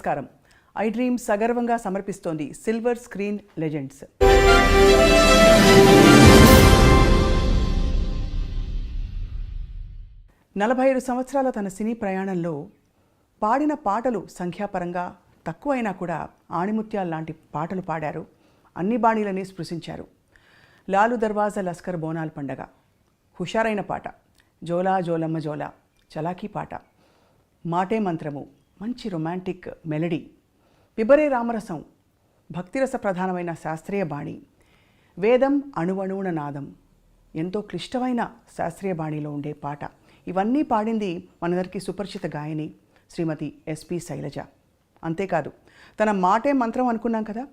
నమస్కారం. I dream సగర్వంగా సమర్పిస్తోంది silver screen legends. నలభై ఐదు సంవత్సరాల తన సినీ ప్రయాణంలో పాడిన పాటలు సంఖ్యాపరంగా తక్కువైనా కూడా ఆణిముత్యాల లాంటి పాటలు పాడారు. అన్ని బాణీలని స్పృశించారు. లాలు దర్వాజా లస్కర్ బోనాల్ పండగ. హుషారైన పాట. జోలా జోలమ్మ జోలా. చలాకీ పాట. మాటే మంత్రము. మంచి రొమాంటిక్ మెలడీ. పిబరే రామరసం భక్తిరస ప్రధానమైన శాస్త్రీయ బాణి. వేదం అణువణువున నాదం. ఎంతో క్లిష్టమైన శాస్త్రీయ బాణిలో ఉండే పాట. ఇవన్నీ పాడింది మనందరికీ సుపరిచిత గాయని శ్రీమతి ఎస్పి శైలజ. అంతేకాదు తన మాటే మంత్రం అనుకున్నాం కదా?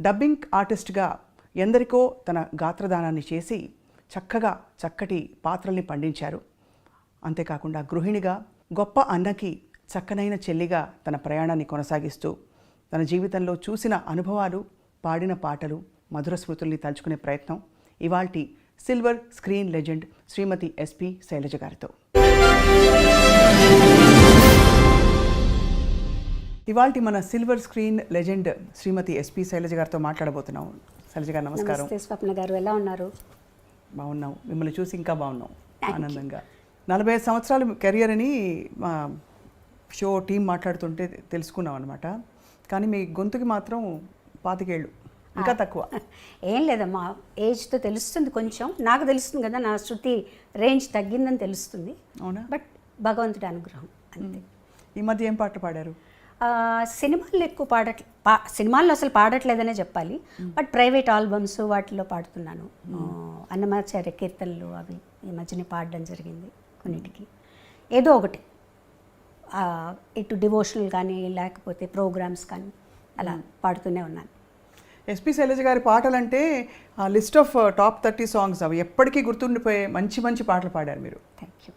డబ్బింగ్ ఆర్టిస్ట్గా ఎందరికో తన గాత్రదానాన్ని చేసి చక్కగా చక్కటి పాత్రల్ని పండించారు. అంతేకాకుండా గృహిణిగా గొప్ప అన్నకి చక్కనైన చెల్లిగా తన ప్రయాణాన్ని కొనసాగిస్తూ తన జీవితంలో చూసిన అనుభవాలు పాడిన పాటలు మధుర స్మృతుల్ని తలుచుకునే ప్రయత్నం ఇవాల్టి silver screen legend Shrimati S P Sailaja గారితో. ఇవాల్టి మన silver screen legend Shrimati S P Sailaja గారితో మాట్లాడబోతున్నాం. శైలజ గారు నమస్కారం. స్వప్న గారు ఎలా ఉన్నారు? బాగున్నాం. మిమ్మల్ని చూసి ఇంకా బాగున్నాం ఆనందంగా. నలభై ఐదు సంవత్సరాలు కెరియర్ అని మా షో టీం మాట్లాడుతుంటే తెలుసుకున్నాం అనమాట కానీ మీ గొంతుకి మాత్రం పాతికేళ్ళు ఇంకా తక్కువ. ఏం లేదమ్మా ఏజ్తో తెలుస్తుంది కొంచెం. నాకు తెలుస్తుంది కదా నా శృతి రేంజ్ తగ్గిందని తెలుస్తుంది. అవునా? బట్ భగవంతుడి అనుగ్రహం అంతే. ఈ మధ్య ఏం పాటలు పాడారు? సినిమాల్లో ఎక్కువ పాడట్లే పా సినిమాల్లో అసలు పాడట్లేదనే చెప్పాలి. బట్ ప్రైవేట్ ఆల్బమ్స్ వాటిలో పాడుతున్నాను. అన్నమాచార్య కీర్తనలు అవి ఈ మధ్యనే పాడడం జరిగింది కొన్నిటికి. ఏదో ఒకటి. ఇటు డివోషనల్ కానీ లేకపోతే ప్రోగ్రామ్స్ కానీ అలా పాడుతూనే ఉన్నాను. ఎస్పి శైలజ గారి పాటలంటే ఆ list of top thirty songs అవి ఎప్పటికీ గుర్తుండిపోయే మంచి మంచి పాటలు పాడారు మీరు. థ్యాంక్ యూ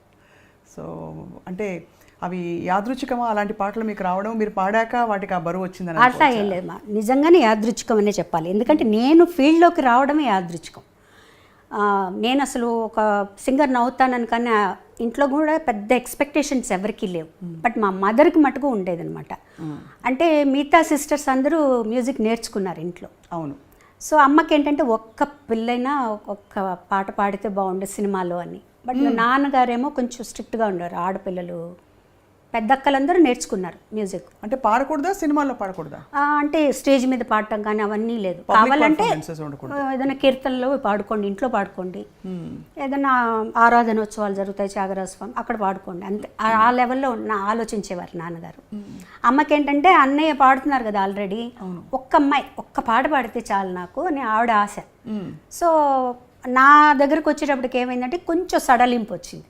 సో అంటే అవి యాదృచ్ఛికమా? అలాంటి పాటలు మీకు రావడం మీరు పాడాక వాటికి ఆ బరువు వచ్చిందని అట్లా ఏం లేదు నిజంగానే యాదృచ్ఛికం అనే చెప్పాలి. ఎందుకంటే నేను ఫీల్డ్లోకి రావడమే యాదృచ్ఛికం. నేను అసలు ఒక సింగర్ని అవుతానని కానీ ఇంట్లో కూడా పెద్ద ఎక్స్పెక్టేషన్స్ ఎవరికీ లేవు. బట్ మా మదర్కి మటుకు ఉండేదన్నమాట. అంటే మిగతా సిస్టర్స్ అందరూ మ్యూజిక్ నేర్చుకున్నారు ఇంట్లో. అవును. సో అమ్మకి ఏంటంటే ఒక్క పిల్లైనా ఒక్క పాట పాడితే బాగుండే సినిమాలో అని. బట్ నాన్నగారేమో కొంచెం స్ట్రిక్ట్గా ఉండరు ఆడపిల్లలు పెద్దక్కలందరూ నేర్చుకున్నారు మ్యూజిక్. అంటే పాడకూడదా సినిమాల్లో పాడకూడదా? అంటే స్టేజ్ మీద పాడటం కానీ అవన్నీ లేదు. కావాలంటే ఏదైనా కీర్తనలో పాడుకోండి ఇంట్లో పాడుకోండి. ఏదైనా ఆరాధనోత్సవాలు జరుగుతాయి త్యాగరాజస్వామి అక్కడ పాడుకోండి. అంతే. ఆ- లెవెల్లో ఉన్న ఆలోచించేవారు నాన్నగారు. అమ్మకి ఏంటంటే అన్నయ్య పాడుతున్నారు కదా ఆల్రెడీ. ఒక్క అమ్మాయి ఒక్క పాట పాడితే చాలు నాకు అని ఆవిడ ఆశ. మ్మ్. సో నా దగ్గరకు వచ్చేటప్పటికి ఏమైందంటే కొంచెం సడలింపు వచ్చింది.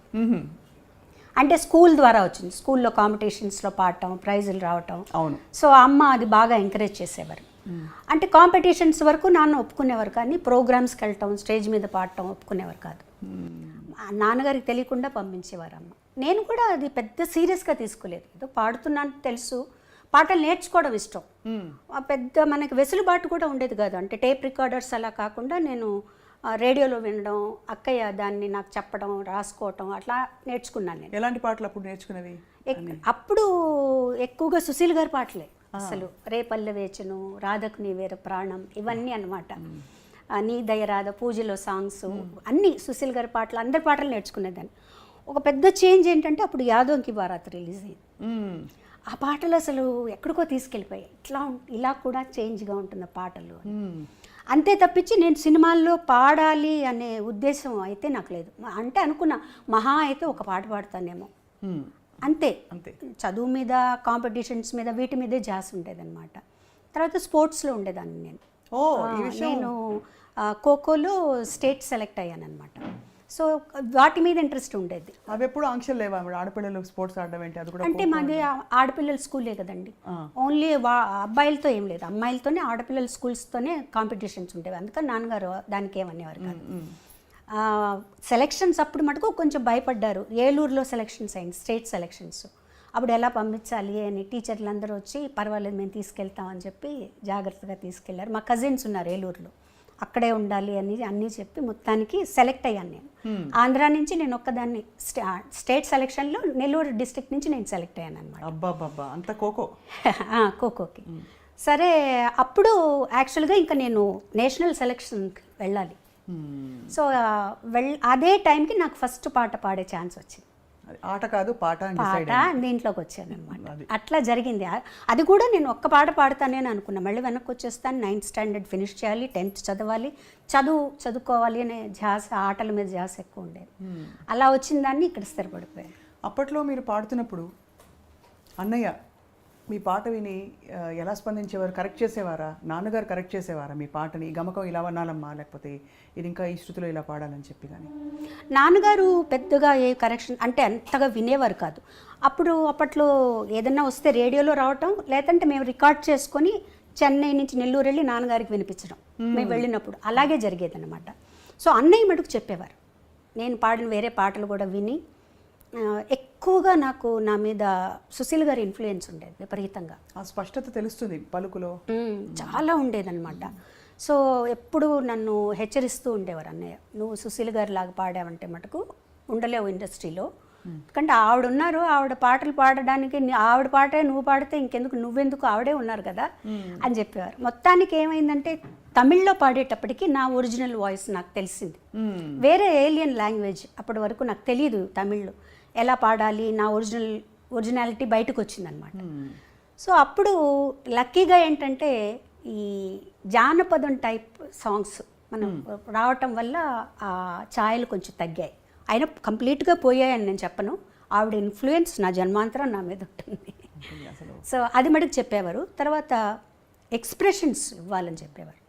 అంటే స్కూల్ ద్వారా వచ్చింది. స్కూల్లో కాంపిటీషన్స్లో పాడటం ప్రైజులు రావటం. అవును. సో అమ్మ అది బాగా ఎంకరేజ్ చేసేవారు. అంటే కాంపిటీషన్స్ వరకు నాన్న ఒప్పుకునేవారు కానీ ప్రోగ్రామ్స్కి వెళ్ళటం స్టేజ్ మీద పాడటం ఒప్పుకునేవారు కాదు. మా నాన్నగారికి తెలియకుండా పంపించేవారు అమ్మ. నేను కూడా అది పెద్ద సీరియస్గా తీసుకోలేదు. ఏదో పాడుతున్నాను తెలుసు. పాటలు నేర్చుకోవడం ఇష్టం. ఆ పెద్ద మనకి వెసులుబాటు కూడా ఉండేది కాదు. అంటే టేప్ రికార్డర్స్ అలా కాకుండా నేను రేడియోలో వినడం అక్కయ్య దాన్ని నాకు చెప్పడం రాసుకోవటం అట్లా నేర్చుకున్నాను నేను. ఎలాంటి పాటలు అప్పుడు నేర్చుకునేవి? ఎక్- అప్పుడు ఎక్కువగా సుశీల్ గారి పాటలే అసలు. రేపల్లె వేచను రాధకు నీ వేరే ప్రాణం ఇవన్నీ అనమాట నీ దయ రాధ పూజలో సాంగ్స్ అన్ని సుశీల్ గారి పాటలు అందరి పాటలు నేర్చుకునేదాన్ని. ఒక పెద్ద చేంజ్ ఏంటంటే అప్పుడు యాదోంకి బారాత్ రిలీజ్ అయింది. ఆ పాటలు అసలు ఎక్కడికో తీసుకెళ్ళిపోయాయి. ఇట్లా ఇలా కూడా చేంజ్గా ఉంటుంది పాటలు. అంతే తప్పించి నేను సినిమాల్లో పాడాలి అనే ఉద్దేశం అయితే నాకు లేదు. అంటే అనుకున్నా మహా అయితే ఒక పాట పాడతానేమో. అంతే. అంతే. చదువు మీద కాంపిటీషన్స్ మీద వీటి మీదే జాస్ ఉండేదన్నమాట. తర్వాత స్పోర్ట్స్లో ఉండేదాన్ని నేను. నేను ఖోఖోలో స్టేట్ సెలెక్ట్ అయ్యాను అనమాట సో వాటి మీద ఇంట్రెస్ట్ ఉండేది. అవి ఎప్పుడు ఆంక్షలు లేవా? ఆడపిల్లలు స్పోర్ట్స్ ఆడడం ఏంటి? అది కూడా అంటే మాది ఆడపిల్లల స్కూలే కదండి. ఓన్లీ వా అబ్బాయిలతో ఏం లేదు. అమ్మాయిలతోనే ఆడపిల్లల స్కూల్స్తోనే కాంపిటీషన్స్ ఉండేవి. అందుకని నాన్నగారు దానికి ఏమనేవారు కాదు. సెలెక్షన్స్ అప్పుడు మటుకు కొంచెం భయపడ్డారు. ఏలూరులో సెలెక్షన్స్ అయింది స్టేట్ సెలెక్షన్స్. అప్పుడు ఎలా పంపించాలి అని టీచర్లు అందరూ వచ్చి పర్వాలేదు మేము తీసుకెళ్తామని చెప్పి జాగ్రత్తగా తీసుకెళ్ళారు. మా కజిన్స్ ఉన్నారు ఏలూరులో. అక్కడే ఉండాలి అని అన్నీ చెప్పి మొత్తానికి సెలెక్ట్ అయ్యాను నేను. ఆంధ్రా నుంచి నేను ఒక్కదాన్ని స్టే- స్టేట్ సెలెక్షన్లో నెల్లూరు డిస్ట్రిక్ట్ నుంచి నేను సెలెక్ట్ అయ్యాను అనమాట అంత కోకో ఖోఖోకి. సరే అప్పుడు యాక్చువల్గా ఇంకా నేను నేషనల్ సెలెక్షన్కి వెళ్ళాలి. మ్మ్. సో వెళ్ అదే టైంకి నాకు ఫస్ట్ పాట పాడే ఛాన్స్ వచ్చింది. ఆట కాదు పాట పాట దీంట్లోకి వచ్చాను అనమాట. అట్లా జరిగింది. అది కూడా నేను ఒక్క పాట పాడతానే అనుకున్నా. మళ్ళీ వెనక్కి వచ్చేస్తాను నైన్త్ స్టాండర్డ్ ఫినిష్ చేయాలి టెన్త్ చదవాలి. చదువు చదువుకోవాలి అనే ధ్యాస ఆటల మీద ధ్యాస ఎక్కువ ఉండేది. అలా వచ్చిన దాన్ని ఇక్కడ స్థిరపడిపోయాను. అప్పట్లో మీరు పాడుతున్నప్పుడు అన్నయ్య మీ పాట విని ఎలా స్పందించేవారు? కరెక్ట్ చేసేవారా? నాన్నగారు కరెక్ట్ చేసేవారా మీ పాటని? గమకం ఇలా వనాలమ్మా లేకపోతే ఇది ఇంకా ఈ శృతిలో ఇలా పాడాలని చెప్పి కానీ నాన్నగారు పెద్దగా ఏ కరెక్షన్ అంటే అంతగా వినేవారు కాదు. అప్పుడు అప్పట్లో ఏదన్నా వస్తే రేడియోలో రావటం లేదంటే మేము రికార్డ్ చేసుకొని చెన్నై నుంచి నెల్లూరు వెళ్ళి నాన్నగారికి వినిపించడం. మేము. వెళ్ళినప్పుడు అలాగే జరిగేది అనమాట సో అన్నయ్య మటుకు చెప్పేవారు. నేను పాడిన వేరే పాటలు కూడా విని ఎక్కువగా నాకు నా మీద సుశీల్ గారి ఇన్ఫ్లుయెన్స్ ఉండేది విపరీతంగా. ఆ స్పష్టత తెలుస్తుంది పలుకులో. చాలా ఉండేదన్నమాట. సో ఎప్పుడు నన్ను హెచ్చరిస్తూ ఉండేవారు అన్నయ్య. నువ్వు సుశీల్ గారి లాగా పాడావంటే మటుకు ఉండలేవు ఇండస్ట్రీలో. ఎందుకంటే ఆవిడ ఉన్నారు ఆవిడ పాటలు పాడడానికి ఆవిడ పాటే నువ్వు పాడితే ఇంకెందుకు నువ్వెందుకు ఆవిడే ఉన్నారు కదా అని చెప్పేవారు. మొత్తానికి ఏమైందంటే తమిళ్ళో పాడేటప్పటికి నా ఒరిజినల్ వాయిస్ నాకు తెలిసింది. వేరే ఏలియన్ లాంగ్వేజ్ అప్పటి వరకు నాకు తెలియదు తమిళ్ళో. ఎలా పాడాలి? నా ఒరిజినల్ ఒరిజినాలిటీ బయటకు వచ్చిందనమాట. సో అప్పుడు లక్కీగా ఏంటంటే ఈ జానపదం టైప్ సాంగ్స్ మనం రావటం వల్ల ఆ ఛాయలు కొంచెం తగ్గాయి. అయినా కంప్లీట్గా పోయాయని నేను చెప్పను. ఆవిడ ఇన్ఫ్లుయెన్స్ నా జన్మాంతరం నా మీద ఉంటుంది. సో అది మటుకు చెప్పేవారు. తర్వాత ఎక్స్ప్రెషన్స్ ఇవ్వాలని చెప్పేవారు.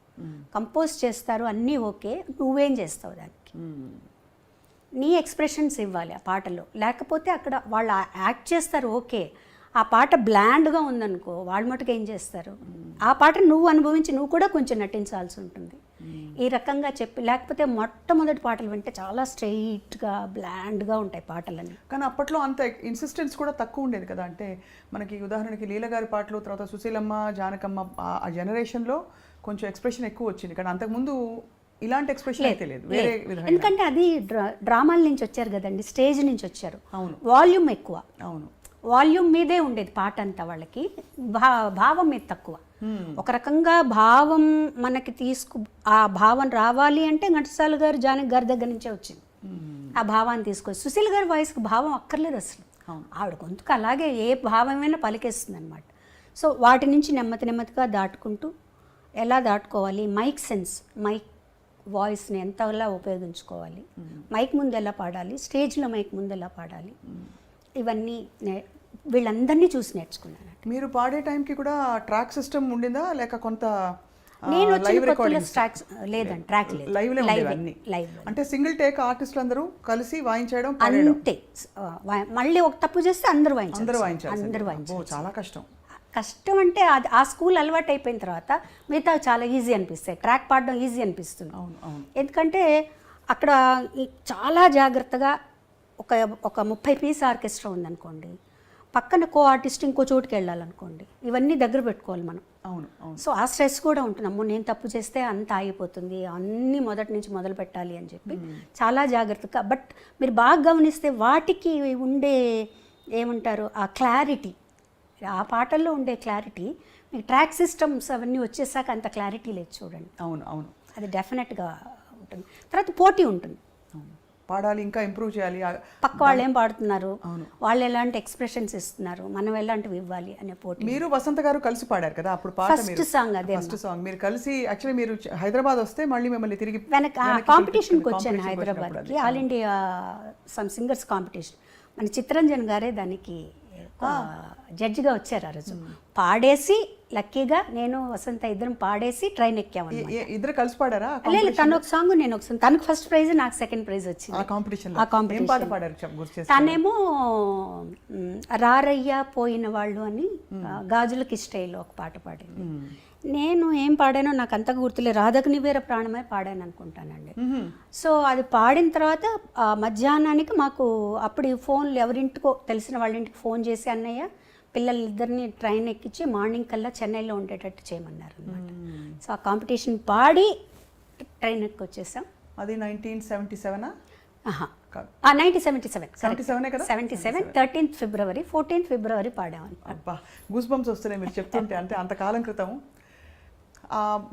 కంపోజ్ చేస్తారు అన్నీ ఓకే. నువ్వేం చేస్తావు దానికి. నీ ఎక్స్ప్రెషన్స్ ఇవ్వాలి ఆ పాటలో. లేకపోతే అక్కడ వాళ్ళు యాక్ట్ చేస్తారు ఓకే. ఆ పాట బ్లాండ్గా ఉందనుకో వాళ్ళు మటుకు ఏం చేస్తారు? ఆ పాట నువ్వు అనుభవించి నువ్వు కూడా కొంచెం నటించాల్సి ఉంటుంది. ఈ రకంగా చెప్పి లేకపోతే మొట్టమొదటి పాటలు వింటే చాలా స్ట్రైట్గా బ్లాండ్గా ఉంటాయి పాటలన్నీ. కానీ అప్పట్లో అంత ఇన్సిస్టెన్స్ కూడా తక్కువ ఉండేది కదా. అంటే మనకి ఉదాహరణకి లీల గారి పాటలు తర్వాత సుశీలమ్మ జానకమ్మ ఆ- ఆ జనరేషన్లో కొంచెం ఎక్స్ప్రెషన్ ఎక్కువ వచ్చింది. కానీ అంతకుముందు ఇలాంటి ఎక్స్ప్రెషన్ అయితే లేదు. వేరే ఎందుకంటే అది డ్రా డ్రామాల నుంచి వచ్చారు కదండి స్టేజ్ నుంచి వచ్చారు. అవును. వాల్యూమ్ ఎక్కువ. అవును. వాల్యూమ్ మీదే ఉండేది పాట అంతా వాళ్ళకి. భా భావం మీద తక్కువ. ఒక రకంగా భావం మనకి తీసుకు ఆ భావం రావాలి అంటే ఘంటసాల గారు జానకి గారి దగ్గర నుంచే వచ్చింది. ఆ భావాన్ని తీసుకొచ్చి సుశీల్ గారి వాయిస్కి భావం అక్కర్లేదు అసలు. ఆవిడ గొంతుకు అలాగే ఏ భావమైనా పలికేస్తుంది అనమాట సో వాటి నుంచి నెమ్మది నెమ్మదిగా దాటుకుంటూ ఎలా దాటుకోవాలి? మైక్ సెన్స్ మైక్ వాయిస్ని ఎంతలా ఉపయోగించుకోవాలి? మైక్ ముందు ఎలా పాడాలి? స్టేజ్లో మైక్ ముందు ఎలా పాడాలి? ఇవన్నీ వీళ్ళందరినీ చూసి నేర్చుకున్నాను మీరు పాడే టైంకి కూడా ట్రాక్ సిస్టమ్ ఉండిందా? లేక కొంత నేను ట్రాక్స్ లేదండి ట్రాక్ లేదు. లైవ్ లైవ్ అంటే సింగిల్ టేక్ ఆర్టిస్టులు అందరూ కలిసి వాయించడం అంతే. మళ్ళీ ఒక తప్పు చేస్తే అందరూ వాయించాలి అందరూ వాయించారు అందరూ వాయించాలి చాలా కష్టం. కష్టం అంటే అది ఆ స్కూల్ అలవాటు అయిపోయిన తర్వాత మిగతా చాలా ఈజీ అనిపిస్తాయి. ట్రాక్ పాడడం ఈజీ అనిపిస్తుంది. అవును అవును. ఎందుకంటే అక్కడ చాలా జాగ్రత్తగా ఒక ఒక ముప్పై పీస్ ఆర్కెస్ట్రా ఉందనుకోండి పక్కన కో ఆర్టిస్ట్ ఇంకో చోటుకి వెళ్ళాలనుకోండి ఇవన్నీ దగ్గర పెట్టుకోవాలి మనం. అవును అవును. సో ఆ స్ట్రెస్ కూడా ఉంటుంది. అమ్మో నేను తప్పు చేస్తే అంత ఆగిపోతుంది అన్నీ మొదటి నుంచి మొదలు పెట్టాలి అని చెప్పి చాలా జాగ్రత్తగా బట్ మీరు బాగా గమనిస్తే వాటికి ఉండే ఏమంటారు ఆ క్లారిటీ ఆ పాటల్లో ఉండే క్లారిటీ మీకు ట్రాక్ సిస్టమ్స్ అవన్నీ వచ్చేసాక అంత క్లారిటీ లేదు చూడండి. అవును అవును. అది డెఫినెట్గా ఉంటుంది. తర్వాత పోటీ ఉంటుంది. పాడాలి ఇంకా ఇంప్రూవ్ చేయాలి. పక్క వాళ్ళు ఏం పాడుతున్నారు. వాళ్ళు ఎలాంటి ఎక్స్ప్రెషన్స్ ఇస్తున్నారు? మనం ఎలాంటివి ఇవ్వాలి అనే పోటీ. మీరు వసంత గారు కలిసి పాడారు కదా అప్పుడు మీరు song అదే ఫస్ట్ సాంగ్ మీరు కలిసి యాక్చువల్లీ మీరు హైదరాబాద్ వస్తే మళ్ళీ మిమ్మల్ని తిరిగి వెనక కాంపిటీషన్కి వచ్చాను హైదరాబాద్కి. All India some singers competition మన చిత్రంజన్ గారే దానికి జడ్జిగా వచ్చారు ఆ రోజు. పాడేసి లక్కీగా నేను వసంత ఇద్దరం పాడేసి ట్రైన్ ఎక్కాము ఇద్దరు కలిసి పాడారా? లేదు తను ఒక సాంగ్ నేను ఒక song. తనకు ఫస్ట్ ప్రైజ్ నాకు సెకండ్ ప్రైజ్ వచ్చింది. ఆ కాంపిటీషన్ ఆ తనేమో రారయ్య పోయిన వాళ్ళు అని ఆ, గాజులకి స్టైల్లో ఒక పాట పాడింది. నేను ఏం పాడానో నాకు అంతగా గుర్తులేదు. రాధకు నివేర ప్రాణమే పాడాను అనుకుంటానండి. సో అది పాడిన తర్వాత మధ్యాహ్నానికి మాకు అప్పుడు ఫోన్లు ఎవరింటికో తెలిసిన వాళ్ళ ఇంటికి ఫోన్ చేసి అన్నయ్య పిల్లలిద్దరిని ట్రైన్ ఎక్కించి మార్నింగ్ కల్లా చెన్నైలో ఉండేటట్టు చేయమన్నారు అనమాట సో ఆ కాంపిటీషన్ పాడి ట్రైన్కి వచ్చేసాం అది nineteen seventy సెవెనా. Nineteen seventy seven. 77 ఏ కదా? Seventy seven thirteenth February fourteenth February పాడామని అబ్బా గూస్ బంప్స్ వస్తున్నాయి మీరు చెప్తుంటే అంటే అంతకాలం క్రితం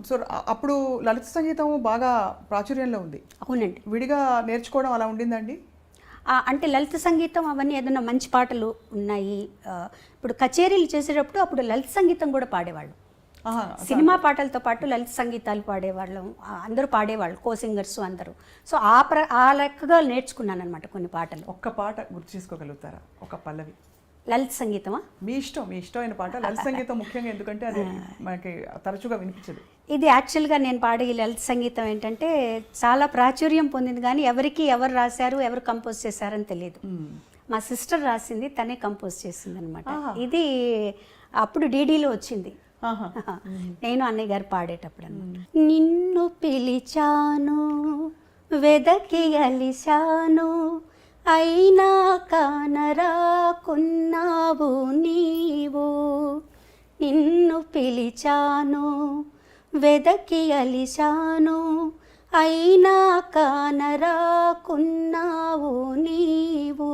సో అప్పుడు లలిత సంగీతం బాగా ప్రాచుర్యంలో ఉంది. అవునండి. విడిగా నేర్చుకోవడం అలా ఉండిందండి? అంటే లలిత సంగీతం అవన్నీ ఏదైనా మంచి పాటలు ఉన్నాయి. ఇప్పుడు కచేరీలు చేసేటప్పుడు అప్పుడు లలిత సంగీతం కూడా పాడేవాళ్ళు. సినిమా పాటలతో పాటు లలిత సంగీతాలు పాడేవాళ్ళం. అందరూ పాడేవాళ్ళు కో సింగర్స్ అందరూ. సో ఆ ప్ర ఆ లెక్కగా నేర్చుకున్నాను అనమాట కొన్ని పాటలు. ఒక్క పాట గుర్తు చేసుకోగలుగుతారా? ఒక పల్లవి. లలిత సంగీతమా? మీ ఇష్టం మీ ఇష్టమైన పాట లలిత సంగీతం ముఖ్యంగా ఎందుకంటే అది మనకి తరచుగా వినిపించదు. ఇది యాక్చువల్గా నేను పాడే ఈ లలిత సంగీతం ఏంటంటే చాలా ప్రాచుర్యం పొందింది కానీ ఎవరికి ఎవరు రాశారు ఎవరు కంపోజ్ చేశారని తెలియదు. మా సిస్టర్ రాసింది తనే కంపోజ్ చేసింది అనమాట ఇది అప్పుడు డీడీలో వచ్చింది. నేను అన్నయ్య గారు పాడేటప్పుడు నిన్ను పిలిచాను వెదకి అలిశాను అయినా కానరాకున్నావు నీవు. నిన్ను పిలిచాను వెదకి అలిశాను. అయినా కానరాకున్నావు నీవు.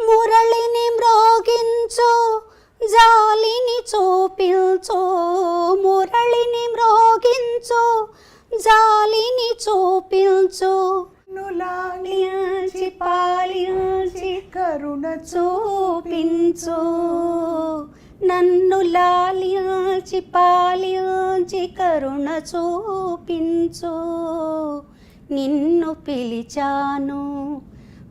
మురళిని మ్రోగించు జాలిని చూపించు. మురళిని మ్రోగించు జాలిని చూపించు. చూపించు. నన్ను లాలించి పాలించి కరుణ చూపించు. నిన్ను పిలిచాను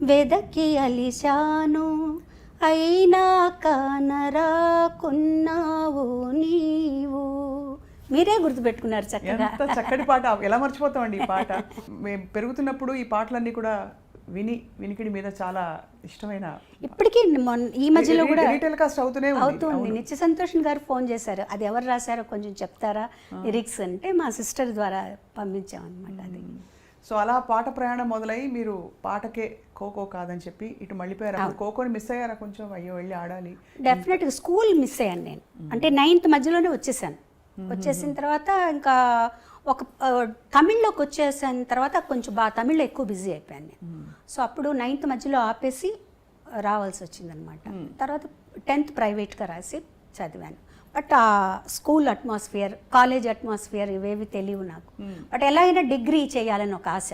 వెదకి అలిశాను. అయినా కానరాకున్నావు నీవు. మీరే గుర్తుపెట్టుకున్నారు చక్కగా. చక్కటి పాట. ఎలా మర్చిపోతామండి ఈ పాట? మేము పెరుగుతున్నప్పుడు ఈ పాటలన్నీ కూడా విని వినికిడి మీద చాలా ఇష్టమైన ఇప్పటికీ మొన్న ఈ మధ్యలో కూడా టెలికాస్ట్ అవుతూనే ఉంది. అవుతుంది నిత్య సంతోష్ గారు ఫోన్ చేశారు. అది ఎవరు రాశారో కొంచెం చెప్తారా? లిరిక్స్ అంటే మా సిస్టర్ ద్వారా పంపించాం అనమాట అది సో అలా పాట ప్రయాణం మొదలై మీరు పాటకే ఖోఖో కాదని చెప్పి ఇటు మళ్ళీపోయారు. ఖోఖోని మిస్ అయ్యారా కొంచెం? అయ్యో వెళ్ళి ఆడాలి. డెఫినెట్గా స్కూల్ మిస్ అయ్యాను నేను. అంటే నైన్త్ మధ్యలోనే వచ్చేసాను. వచ్చేసిన తర్వాత ఇంకా ఒక తమిళ్ళోకి వచ్చేసిన తర్వాత కొంచెం బాగా తమిళ్ళో ఎక్కువ బిజీ అయిపోయాను నేను. సో అప్పుడు నైన్త్ మధ్యలో ఆపేసి రావాల్సి వచ్చిందనమాట తర్వాత టెన్త్ ప్రైవేట్గా రాసి చదివాను. బట్ ఆ స్కూల్ అట్మాస్ఫియర్ కాలేజ్ అట్మాస్ఫియర్ ఇవేవి తెలియవు నాకు. బట్ ఎలా అయినా డిగ్రీ చేయాలని ఒక ఆశ.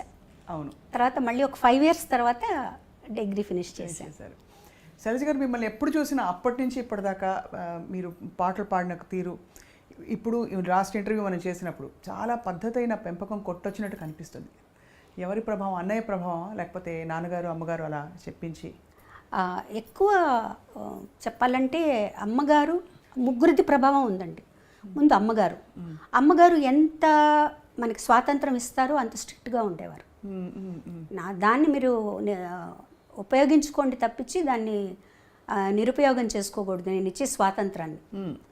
అవును. తర్వాత మళ్ళీ ఒక ఫైవ్ ఇయర్స్ తర్వాత డిగ్రీ ఫినిష్ చేశాను. శైలజ గారు మిమ్మల్ని ఎప్పుడు చూసినా అప్పటి నుంచి ఇప్పటిదాకా మీరు పాటలు పాడిన తీరు ఇప్పుడు లాస్ట్ ఇంటర్వ్యూ మనం చేసినప్పుడు చాలా పద్ధతైన పెంపకం కొట్టొచ్చినట్టు కనిపిస్తుంది. ఎవరి ప్రభావం అన్నయ్య ప్రభావం లేకపోతే నాన్నగారు అమ్మగారు అలా చెప్పించి? ఎక్కువ చెప్పాలంటే అమ్మగారు ముగ్గురిది ప్రభావం ఉందండి. ముందు అమ్మగారు. అమ్మగారు ఎంత మనకి స్వాతంత్రం ఇస్తారో అంత స్ట్రిక్ట్గా ఉండేవారు. నా దాన్ని మీరు ఉపయోగించుకోండి తప్పించి దాన్ని నిరుపయోగం చేసుకోకూడదు నేను ఇచ్చే స్వాతంత్రాన్ని.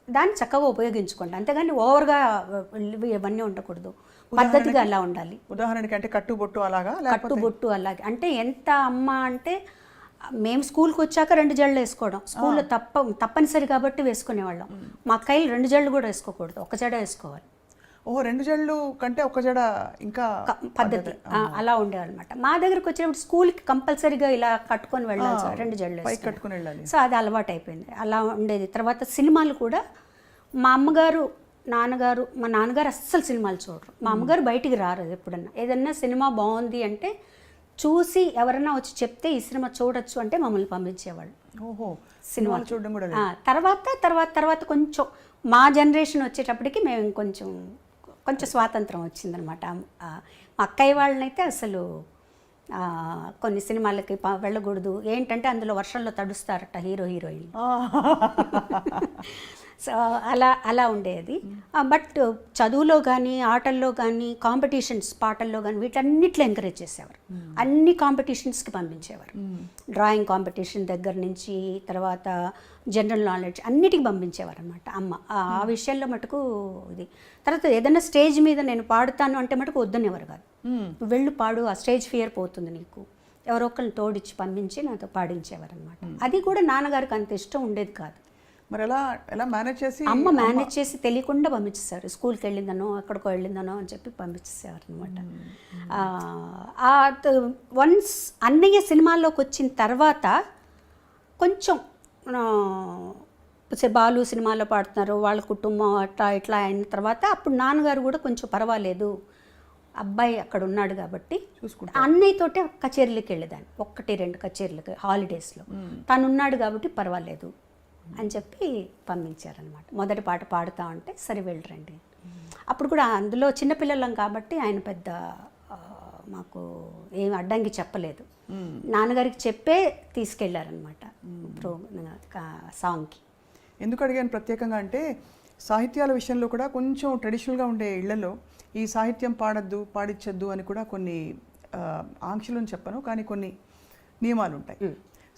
దాన్ని చక్కగా ఉపయోగించుకోండి. అంతేగాని ఓవర్గా ఇవి- ఇవన్నీ ఉండకూడదు. పద్ధతిగా అలా ఉండాలి. ఉదాహరణకి అంటే కట్టుబొట్టు అలాగా? కట్టుబొట్టు అలాగే. అంటే ఎంత అమ్మ అంటే మేము స్కూల్కి వచ్చాక రెండు జళ్ళు వేసుకోవడం. స్కూల్లో తప్ప తప్పనిసరి కాబట్టి వేసుకునేవాళ్ళం. మా అక్కయ్యలు రెండు జళ్ళు కూడా వేసుకోకూడదు. ఒక జడ వేసుకోవాలి. ఓ రెండు జళ్ళు కంటే ఒక జడ ఇంకా పద్ధతి. అలా ఉండేవాళ్ళమాట మా దగ్గరకు వచ్చినప్పుడు స్కూల్కి కంపల్సరీగా ఇలా కట్టుకొని వెళ్ళాలి సార్ రెండు వేసుకొని. కట్టుకుని వెళ్ళాలి. సో అది అలవాటు అయిపోయింది అలా ఉండేది. తర్వాత సినిమాలు కూడా మా అమ్మగారు నాన్నగారు మా నాన్నగారు అస్సలు సినిమాలు చూడరు. మా అమ్మగారు బయటికి రారు ఎప్పుడన్నా. ఏదన్నా సినిమా బాగుంది అంటే చూసి ఎవరన్నా వచ్చి చెప్తే ఈ సినిమా చూడొచ్చు అంటే మమ్మల్ని పంపించేవాళ్ళు. ఓహో సినిమాలు చూడడం కూడా తర్వాత తర్వాత తర్వాత కొంచెం మా జనరేషన్ వచ్చేటప్పటికి మేము కొంచెం కొంచెం స్వాతంత్రం వచ్చిందనమాట. మా అక్కయ్య వాళ్ళనైతే అసలు కొన్ని సినిమాలకి వెళ్ళకూడదు. ఏంటంటే అందులో వర్షంలో తడుస్తారట హీరో హీరోయిన్ సో అలా అలా ఉండేది. బట్ చదువులో కానీ ఆటల్లో కానీ కాంపిటీషన్స్ పాటల్లో కానీ వీటన్నిటిలో ఎంకరేజ్ చేసేవారు. అన్ని కాంపిటీషన్స్కి పంపించేవారు. డ్రాయింగ్ కాంపిటీషన్ దగ్గర నుంచి తర్వాత జనరల్ నాలెడ్జ్ అన్నిటికి పంపించేవారు అనమాట అమ్మ. ఆ ఆ విషయంలో మటుకు ఇది. తర్వాత ఏదైనా స్టేజ్ మీద నేను పాడుతాను అంటే మటుకు వద్దనేవారు కాదు. వెళ్ళు పాడు ఆ స్టేజ్ ఫియర్ పోతుంది నీకు. ఎవరో ఒకరిని తోడిచ్చి పంపించి నాతో పాడించేవారు అనమాట అది కూడా నాన్నగారికి అంత ఇష్టం ఉండేది కాదు. మరి ఎలా ఎలా మేనేజ్ చేసి అమ్మ మేనేజ్ చేసి తెలియకుండా పంపించేశారు. స్కూల్కి వెళ్ళిందనో ఎక్కడికో వెళ్ళిందనో అని చెప్పి పంపించేసేవారు అనమాట వన్స్ అన్నయ్య సినిమాల్లోకి వచ్చిన తర్వాత కొంచెం బాలు సినిమాలో పాడుతున్నారు వాళ్ళ కుటుంబం అట్లా ఇట్లా అయిన తర్వాత అప్పుడు నాన్నగారు కూడా కొంచెం పర్వాలేదు. అబ్బాయి అక్కడ ఉన్నాడు కాబట్టి అన్నయ్యతోటే కచేరీలకు వెళ్ళేదాన్ని ఒక్కటి రెండు కచేరీలకు హాలిడేస్లో తను ఉన్నాడు కాబట్టి పర్వాలేదు. అని చెప్పి పంపించారనమాట మొదటి పాట పాడుతా ఉంటే సరే వెళ్ళరండి అప్పుడు కూడా అందులో చిన్నపిల్లలం కాబట్టి ఆయన పెద్ద మాకు ఏం అడ్డంకి చెప్పలేదు. నాన్నగారికి చెప్పే తీసుకెళ్ళారనమాట ప్రో సాంగ్కి. ఎందుకు అడిగాను ప్రత్యేకంగా అంటే సాహిత్యాల విషయంలో కూడా కొంచెం ట్రెడిషనల్గా ఉండే ఇళ్ళలో ఈ సాహిత్యం పాడద్దు పాడించద్దు అని కూడా కొన్ని ఆంక్షలను చెప్పను. కానీ కొన్ని నియమాలు ఉంటాయి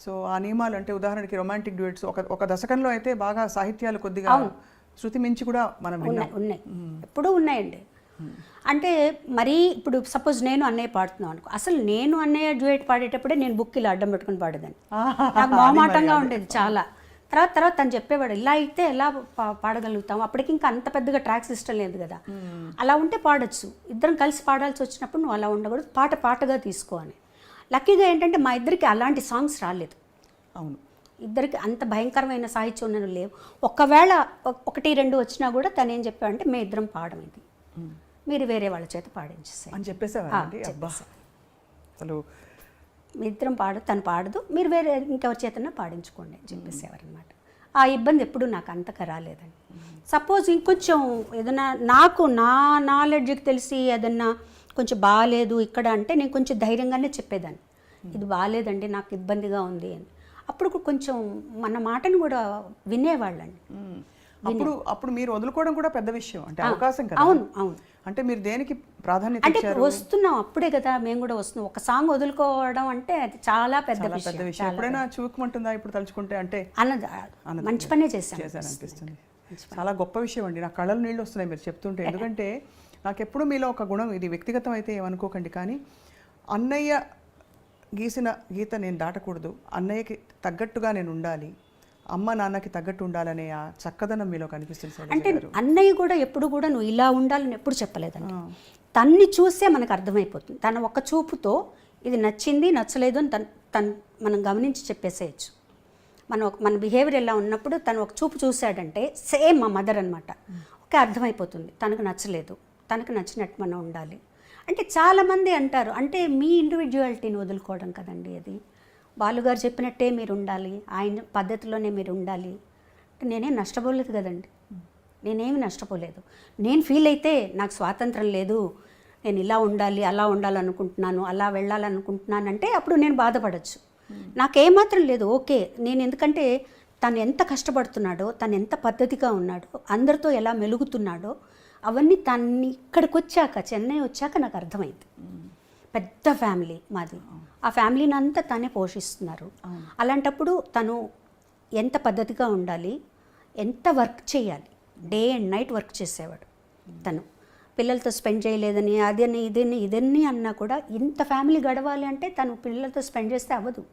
సో ఆ నియమాలు అంటే ఉదాహరణకి రొమాంటిక్ డ్యూయట్స్ ఒక ఒక దశకంలో అయితే బాగా సాహిత్యాలు కొద్దిగా శృతి మించి కూడా మనం ఉన్నాయి ఉన్నాయి. ఎప్పుడూ ఉన్నాయండి. అంటే మరీ ఇప్పుడు సపోజ్ నేను అన్నయ్య పాడుతున్నాను అనుకో అసలు నేను అన్నయ్య డ్యూయట్ పాడేటప్పుడే నేను బుక్ ఇలా అడ్డం పెట్టుకుని పాడేదాన్ని. నాకు మొహమాటంగా ఉండేది చాలా. తర్వాత తర్వాత తను చెప్పేవాడు ఇలా అయితే ఎలా పాడగలుగుతాం? అప్పటికి ఇంకా అంత పెద్దగా ట్రాక్ సిస్టమ్ లేదు కదా. అలా ఉంటే పాడొచ్చు. ఇద్దరం కలిసి పాడాల్సి వచ్చినప్పుడు నువ్వు అలా ఉండకూడదు. పాట పాటగా తీసుకో అని. లక్కీగా ఏంటంటే మా ఇద్దరికి అలాంటి సాంగ్స్ రాలేదు. అవును. ఇద్దరికి అంత భయంకరమైన సాహిత్యం ఉన్నవి లేవు. ఒకవేళ ఒక- ఒకటి రెండు వచ్చినా కూడా తను ఏం చెప్పాడంటే మేము ఇద్దరం పాడడం ఇది మీరు వేరే వాళ్ళ చేత పాడించేసాయి. అని అబ్బా. అసలు మీ ఇద్దరం పాడు తను పాడదు. మీరు వేరే ఇంకెవరి చేతనా పాడించుకోండి. అని చెప్పేసేవారు అనమాట ఆ ఇబ్బంది ఎప్పుడు నాకు అంతగా రాలేదండి. సపోజ్ ఇంకొంచెం ఏదైనా నాకు నా నాలెడ్జ్కి తెలిసి ఏదన్నా కొంచెం బాగాలేదు ఇక్కడ అంటే నేను కొంచెం ధైర్యంగానే చెప్పేదాన్ని. ఇది బాగాలేదండి నాకు ఇబ్బందిగా ఉంది అని. అప్పుడు కొంచెం మన మాటను కూడా వినేవాళ్ళండి. అప్పుడు అప్పుడు మీరు వదులుకోవడం కూడా పెద్ద విషయం అంటే అవకాశం కదా. అవును అవును. అంటే మీరు దేనికి ప్రాధాన్యత అంటే వస్తున్నాం అప్పుడే కదా మేము కూడా వస్తున్నాం. ఒక సాంగ్ వదులుకోవడం అంటే అది చాలా పెద్ద పెద్ద విషయం. ఎప్పుడైనా చూకమంటుందా ఇప్పుడు తలుచుకుంటే? అంటే అన్నది మంచి పనే చేశాను. చేశాననిపిస్తుంది చాలా గొప్ప విషయం అండి. నా కళ్ళలు నీళ్ళు వస్తున్నాయి మీరు చెప్తుంటే. ఎందుకంటే నాకు ఎప్పుడు మీలో ఒక గుణం ఇది వ్యక్తిగతం అయితే ఏమనుకోకండి కానీ అన్నయ్య గీసిన గీత నేను దాటకూడదు. అన్నయ్యకి తగ్గట్టుగా నేను ఉండాలి. అమ్మ నాన్నకి తగ్గట్టు ఉండాలనే ఆ చక్కదనం మీలో కనిపిస్తుంది అంటే. అన్నయ్య కూడా ఎప్పుడు కూడా నువ్వు ఇలా ఉండాలని ఎప్పుడు చెప్పలేదండి. తన్ని చూసే మనకు అర్థమైపోతుంది. తన ఒక్క చూపుతో ఇది నచ్చింది నచ్చలేదు అని తను తను మనం గమనించి చెప్పేసేయచ్చు. మన ఒక మన బిహేవియర్ ఎలా ఉన్నప్పుడు తను ఒక చూపు చూశాడంటే సేమ్ మా మదర్ అనమాట ఓకే అర్థమైపోతుంది. తనకు నచ్చలేదు. తనకు నచ్చినట్టు మనం ఉండాలి. అంటే చాలామంది అంటారు అంటే మీ ఇండివిజువాలిటీని వదులుకోవడం కదండి అది. బాలుగారు చెప్పినట్టే మీరు ఉండాలి ఆయన పద్ధతిలోనే మీరు ఉండాలి. నేనేం నష్టపోలేదు కదండి. నేనేమి నష్టపోలేదు. నేను ఫీల్ అయితే నాకు స్వాతంత్రం లేదు నేను ఇలా ఉండాలి అలా ఉండాలనుకుంటున్నాను అలా వెళ్ళాలనుకుంటున్నాను అంటే అప్పుడు నేను బాధపడచ్చు. నాకేమాత్రం లేదు ఓకే నేను ఎందుకంటే తను ఎంత కష్టపడుతున్నాడో తను ఎంత పద్ధతిగా ఉన్నాడో అందరితో ఎలా మెలుగుతున్నాడో అవన్నీ తన్ని ఇక్కడికి వచ్చాక చెన్నై వచ్చాక నాకు అర్థమైంది. పెద్ద ఫ్యామిలీ మాది. ఆ ఫ్యామిలీని అంతా తనే పోషిస్తున్నారు. అలాంటప్పుడు తను ఎంత పద్ధతిగా ఉండాలి ఎంత వర్క్ చేయాలి డే అండ్ నైట్ వర్క్ చేసేవాడు తను. పిల్లలతో స్పెండ్ చేయలేదని అదని ఇదని ఇదన్నీ అన్నా కూడా ఇంత ఫ్యామిలీ గడవాలి అంటే తను పిల్లలతో స్పెండ్ చేస్తే అవ్వదు.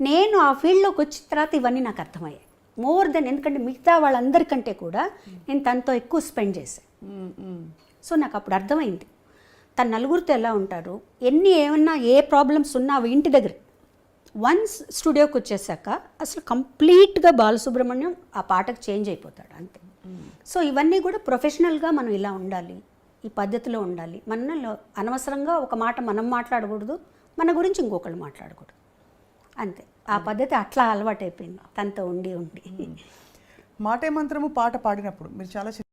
నేను ఆ ఫీల్డ్లోకి వచ్చిన తర్వాత ఇవన్నీ నాకు అర్థమయ్యాయి. మోర్ దెన్ ఎందుకంటే మిగతా వాళ్ళందరికంటే కూడా నేను తనతో ఎక్కువ స్పెండ్ చేశాను. సో నాకు అప్పుడు అర్థమైంది. తన నలుగురితో ఎలా ఉంటారు? ఎన్ని ఏమన్నా ఏ ప్రాబ్లమ్స్ ఉన్నా అవి ఇంటి దగ్గర. వన్స్ స్టూడియోకి వచ్చేసాక అసలు కంప్లీట్గా బాలసుబ్రహ్మణ్యం ఆ పాటకు చేంజ్ అయిపోతాడు అంతే. సో ఇవన్నీ కూడా ప్రొఫెషనల్గా మనం ఇలా ఉండాలి ఈ పద్ధతిలో ఉండాలి. మనలో అనవసరంగా ఒక మాట మనం మాట్లాడకూడదు మన గురించి ఇంకొకళ్ళు మాట్లాడకూడదు. అంతే. ఆ పద్ధతి అట్లా అలవాటైపోయింది తనతో ఉండి ఉండి. మాటే మంత్రము పాట పాడినప్పుడు. మీరు చాలా